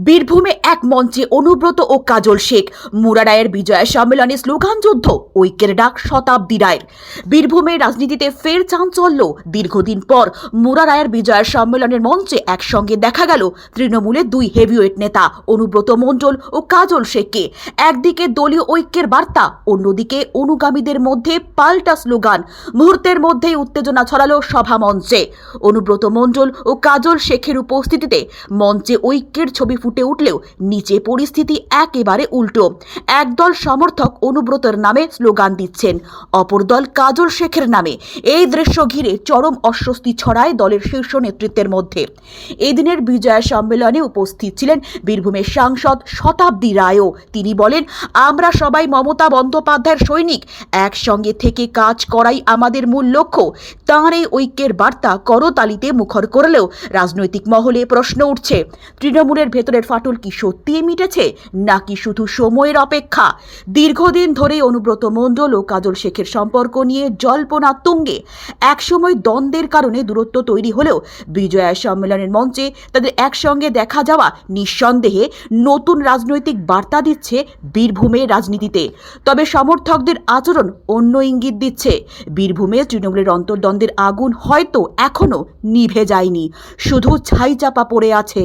বীরভূমে এক মঞ্চে অনুব্রত ও কাজল শেখ। মুরারায়ের বিজয় সম্মেলনে স্লোগান যুদ্ধ, ঐক্যের ডাক শতাব্দী রায়ের। বীরভূমে রাজনীতিতে ফের চাঞ্চল্য, দীর্ঘদিন পর মুরারায়ের বিজয় সম্মেলনের মঞ্চে একসঙ্গে দেখা গেল তৃণমূলের দুই হেভিওয়েট নেতা, অনুব্রত মণ্ডল ও কাজল শেখকে। একদিকে দলীয় ঐক্যের বার্তা, অন্যদিকে অনুগামীদের মধ্যে পাল্টা স্লোগান। মুহূর্তের মধ্যেই উত্তেজনা ছড়ালো সভা মঞ্চে। অনুব্রত মণ্ডল ও কাজল শেখের উপস্থিতিতে মঞ্চে ঐক্যের ছবি ফুটে উঠলেও নিচে পরিস্থিতি একেবারে উল্টো। একদল সমর্থক অনুব্রতের নামে স্লোগান দিচ্ছেন। অপর দল কাজল শেখের নামে। এই দৃশ্য ঘিরে চরম অস্বস্তি ছড়ায় দলের শীর্ষ নেতৃত্বের মধ্যে। এদিনের বিজয়া সম্মেলনে উপস্থিত ছিলেন বীরভূমের সাংসদ শতাব্দী রায়ও। তিনি বলেন, আমরা সবাই মমতা বন্দ্যোপাধ্যায়ের সৈনিক। একসঙ্গে থেকে কাজ করাই আমাদের মূল লক্ষ্য। তাঁর এই ঐক্যের বার্তা করতালিতে মুখর করলেও রাজনৈতিক মহলে প্রশ্ন উঠছে। তৃণমূলের ভেতরের ফাটল কি সত্যিই মিটেছে, নাকি শুধু সময়ের অপেক্ষা? দীর্ঘদিন ধরেই অনুব্রত মণ্ডল ও কাজল শেখের সম্পর্ক নিয়ে জল্পনা তুঙ্গে। একসময় দ্বন্দ্বের কারণে দূরত্ব তৈরি হলেও বিজয়া সম্মেলনের মঞ্চে তাদের একসঙ্গে দেখা যাওয়া নিঃসন্দেহে নতুন রাজনৈতিক বার্তা দিচ্ছে বীরভূমের রাজনীতিতে। তবে সমর্থকদের আচরণ অন্য ইঙ্গিত দিচ্ছে। বীরভূমে তৃণমূলের অন্তর্দ্বন্দ্বের আগুন হয়তো এখনও নিভে যায়নি। শুধু ছাই চাপা পড়ে আছে।